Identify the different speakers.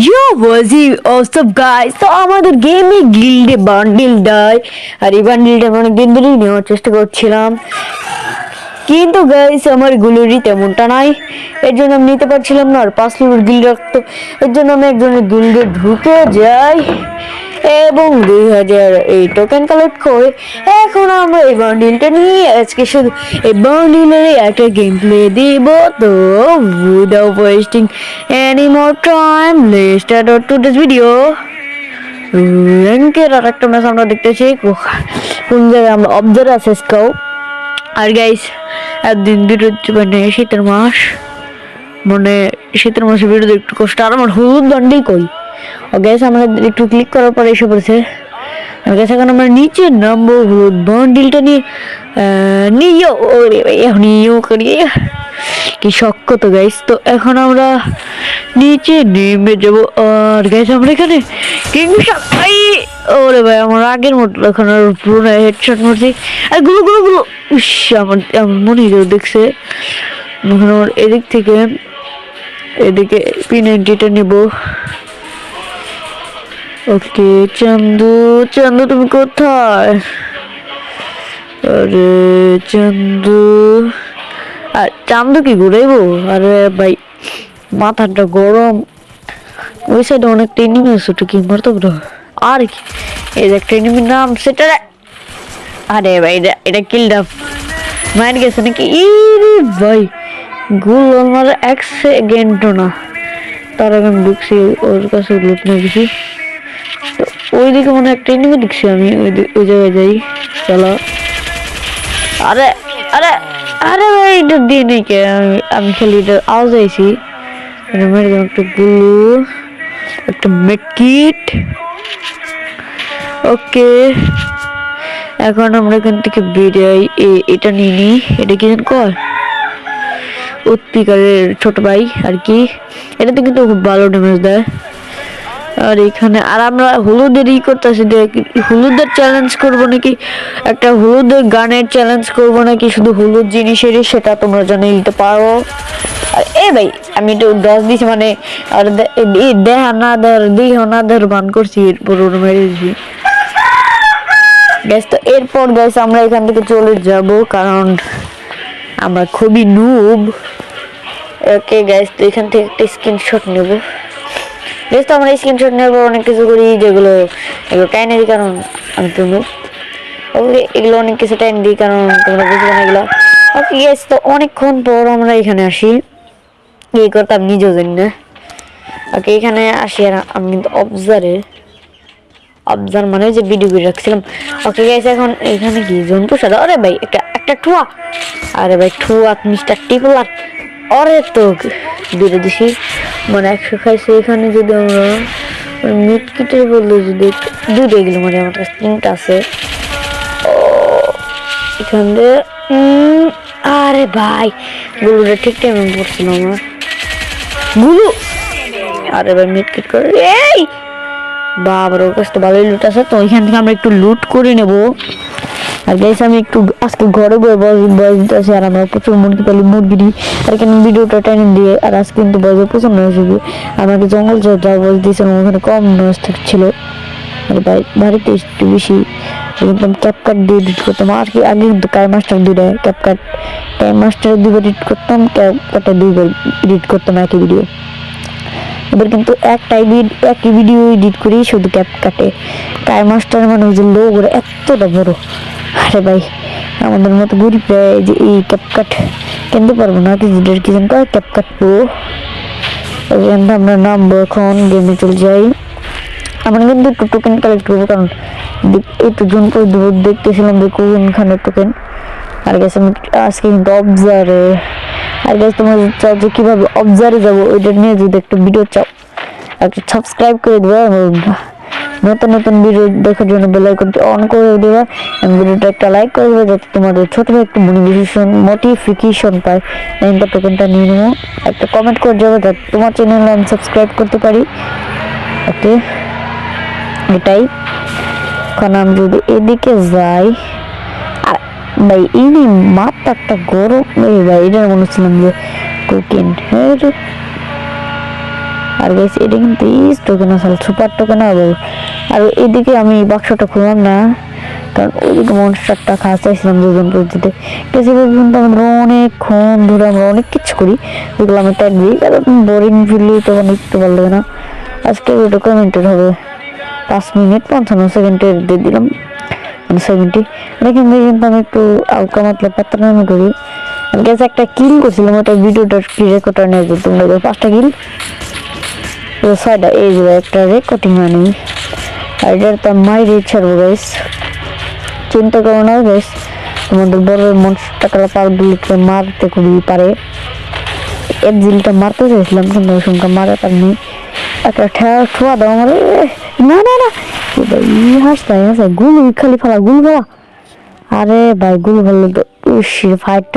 Speaker 1: ইয়ো ওয়াজি অসব guys তো আমাদের গেমে গিল্ডে বান্ডিল দেয়। আর এই বান্ডিলটা আমি অনেকদিন নেওয়ার চেষ্টা করছিলাম। কিন্তু গাইস আমার গুলোরই তেমনটা নাই। এর জন্য আমি নিতে পারছিলাম না। আর পাঁচ লিটার গিল রাখতো। এর জন্য আমি একজনের গিল্ডে ঢুকে যাই। এবং দুই হাজার এই টোকেন কালেক্ট করে এখন আমরা এই বান্ডিলটা নিয়ে আজকে শুধু এই বান্ডিলের একটা গেম প্লে দিব। তো without wasting any more time let's start to today's video র্যাঙ্কের আর একটা ম্যাচ আমরা দেখতেছি। কোন জায়গায় আমরা অবজার আছে স্কাউ আর গাইস একদিন বিরতি মানে শীতের মাস। মানে শীতের মাসে বিরতি একটু কষ্ট। আর আমার হলুদ দণ্ডেই কই? ও গ্যাস আমরা একটু ক্লিক করার পরে এসে পড়েছে। গ্যাস এখন আমরা নিচে নামবো হলুদ বন্ডিলটা নিয়ে নিয়ে ওরে ইয়েও করি। কি শক্ত তো গাইস তো এখন আমরা নিচে নেমে যাব। আর গাইস আমরা এখানে আই ওরে ভাই, আমার আগের মতো এখন আর পুরো হেডশট মারছি। আর, গুলো গুলো গুলো, উস, আমার আমার মনে হয় দেখছে। এখন আমার এদিক থেকে, এদিকে পি নাইনটিটা নেব। ওকে, চান্দু চান্দু, তুমি কোথায়? আরে, চান্দু। আর চান্দু কি ঘুরাইবো আরে ভাই, মাথাটা গরম। ওই সাইডে অনেক এনিমি আছে ওটা কি মারতে আর কি? এই একটা এনিমির নাম, সেটা আরে ভাই, এটা এটা কিলডা মার গেছে নাকি? ইরে ভাই, গুল আমার এক সেকেন্ডও না। তার আগে আমি ঢুকছি, ওর কাছে লুট গেছি। তো ওইদিকে মনে হয় একটা এনিমি দেখছি আমি, ওই জায়গায় যাই চলো আরে আরে আরে ভাই, এটা দিয়ে নেই কে? আমি আমি খালি এটা আওয়াজ আইছি। মেরে দিলাম একটা গুলু একটা মেডকিট ওকে, এখন আমরা এখান থেকে বেরিয়ে এটা নিয়ে নিই। এটা কি কর উত্তিকারের ছোট ভাই, আর কি। এটাতে কিন্তু খুব ভালো ড্যামেজ দেয়। আর এখানে, আর আমরা হলুদের ই করতেছি হলুদের চ্যালেঞ্জ করব নাকি, একটা হলুদের গানের চ্যালেঞ্জ করব নাকি, শুধু হলুদ জিনিসেরই সেটা তোমরা জানিয়ে দিতে পারো। আর এ ভাই, আমি একটু দশ দিছি মানে আর দেহ না দের দিহ না দের বান করছি, এরপর ওর মেরে দিছি। গ্যাস তো এরপর গ্যাস আমরা এখান থেকে চলে যাব, কারণ আমরা খুবই নুব ওকে গ্যাস তো এখান থেকে একটা স্ক্রিনশট নেব। গ্যাস তো আমরা স্ক্রিনশট নেব অনেক কিছু করি, যেগুলো এগুলো টাইনে দিই, কারণ আমি তো noob। ওকে এগুলো অনেক কিছু টাইম দিই, কারণ তোমরা বুঝবে না এগুলো। ওকে গ্যাস তো অনেকক্ষণ পর আমরা এখানে আসি। এই করতাম নিজেও জানি না। ওকে এখানে আসি আর আমি কিন্তু অবজারে অবজার মানে যে ভিডিও করে রাখছিলাম। ওকে গাইস এখন এখানে কি জন্তু সাদা? আরে ভাই, একটা একটা ঠুয়া। আরে ভাই, ঠুয়া মিস্টার টিপলার আরে তো দূরে দিছি মানে একশো খাইছে এখানে যদি আমরা মিট কিটের বলল যদি দূরে গেলো মানে আমার কাছে তিনটা আছে। এখান দিয়ে আরে ভাই, গুলোটা ঠিক টাইমে পড়ছিল আমারগুলো! আরে ভাই মিট কিট করে, এই! বাবার ওর কাছে তো ভালোই লুট আছে, তো ওইখান থেকে আমরা একটু লুট করে নেব। আর গাইস আমি একটু আজকে ঘরে বয়ে বয়স দিতেছি আর আমরা প্রচুর মুরগি পালি মুরগি দিই আর এখানে ভিডিওটা টেনে দিয়ে, আর আজকে কিন্তু বয়সে প্রচুর নয়েস হবে আমাকে জঙ্গল যা যা বয়স দিয়েছিলাম ওখানে কম নয়েস ছিল। আর বাড়ি বাড়িতে একটু বেশি আমি ক্যাপকাট দিয়ে এডিট করতাম। আর কি, আগে কিন্তু কাই মাস্টার দুইটা ক্যাপকাট কাই মাস্টার দুইবার এডিট করতাম ক্যাপকাটে দুইবার এডিট করতাম একই ভিডিও এবার কিন্তু একটাই একই ভিডিও এডিট করি শুধু ক্যাপ কাটে কাই মাস্টার মানে ওই যে লোক এতটা বড়। আরে ভাই, আমাদের মতো গরিব যে এই ক্যাপ কাট কিনতে পারব না কি যেটার কি জানতো ক্যাপ কাট প্রো এখান থেকে আমরা নামবো এখন গেমে চলে যাই। আমরা কিন্তু একটু টোকেন কালেক্ট করব, কারণ একটু জন করে দেবো দেখতেছিলাম যে কোনখানে টোকেন আর গেছে আমি আজকে কিন্তু অবজারে আর গেছে তোমার চাও যে কীভাবে অবজারে যাব, ওইটা নিয়ে যদি একটা ভিডিও চাও, একটা সাবস্ক্রাইব করে দেবে নতুন নতুন ভিডিও দেখার জন্য বেল আইকনটি অন করে দেবে। ভিডিওটা একটা লাইক করে দেবে যাতে তোমাদের ছোট একটু মোটিভেশন মোটিফিকেশন পায়। আমি টোকেনটা নিয়ে নেব। একটা কমেন্ট করে যাবে যাতে তোমার চ্যানেলে আমি সাবস্ক্রাইব করতে পারি। ওকে, এটাই। এখন আমি যদি এদিকে যাই ভাই, ইনি মাথাটা গরম ভাই এটা মনে হচ্ছিলাম যে কোকেন হ্যাঁ। আর গাইস এটা কিন্তু ইস টোকেন আসলে সুপার টোকেন হবে। আর এদিকে আমি বাক্সটা খুললাম না, কারণ ওইদিকে মনস্টারটা খাওয়া চাইছিলাম দুজন পদ্ধতিতে গেছে কিন্তু আমাদের অনেকক্ষণ ধরে আমরা অনেক কিছু করি, যেগুলো আমি ট্যাগ দিই, কারণ বোরিং ফিরলে তখন একটু ভালো লাগে না। আজকে ভিডিও কমেন্টের হবে, পাঁচ মিনিট পঞ্চান্ন সেকেন্ডের দিয়ে দিলাম মানে সেভেন্টি এখান থেকে কিন্তু আমি একটু আলকা মাতলা পাত্তা নামে করি। গেছে একটা কিল করছিলাম, ওটা ভিডিওটা রেকর্ডটা নিয়ে যেত তোমরা পাঁচটা কিল ছয়টা এই যে একটা রেকর্ডিং আনি আর এটার তো মাইরে ছাড়বো গাইস চিন্তা করো না গাইস তোমাদের বড় মনস্টারটা পারগুলিকে মারতে খুবই পারে এক জিলটা মারতে চাইছিলাম কিন্তু ওই মারা পারিনি একটা ঠেয়া ঠোয়া দাও আমার না না না এ ভাই হাসতে হাসতে গুল খালি ফেলা গুল ফেলা আরে ভাই গুল ফেললে তো ফাইটটা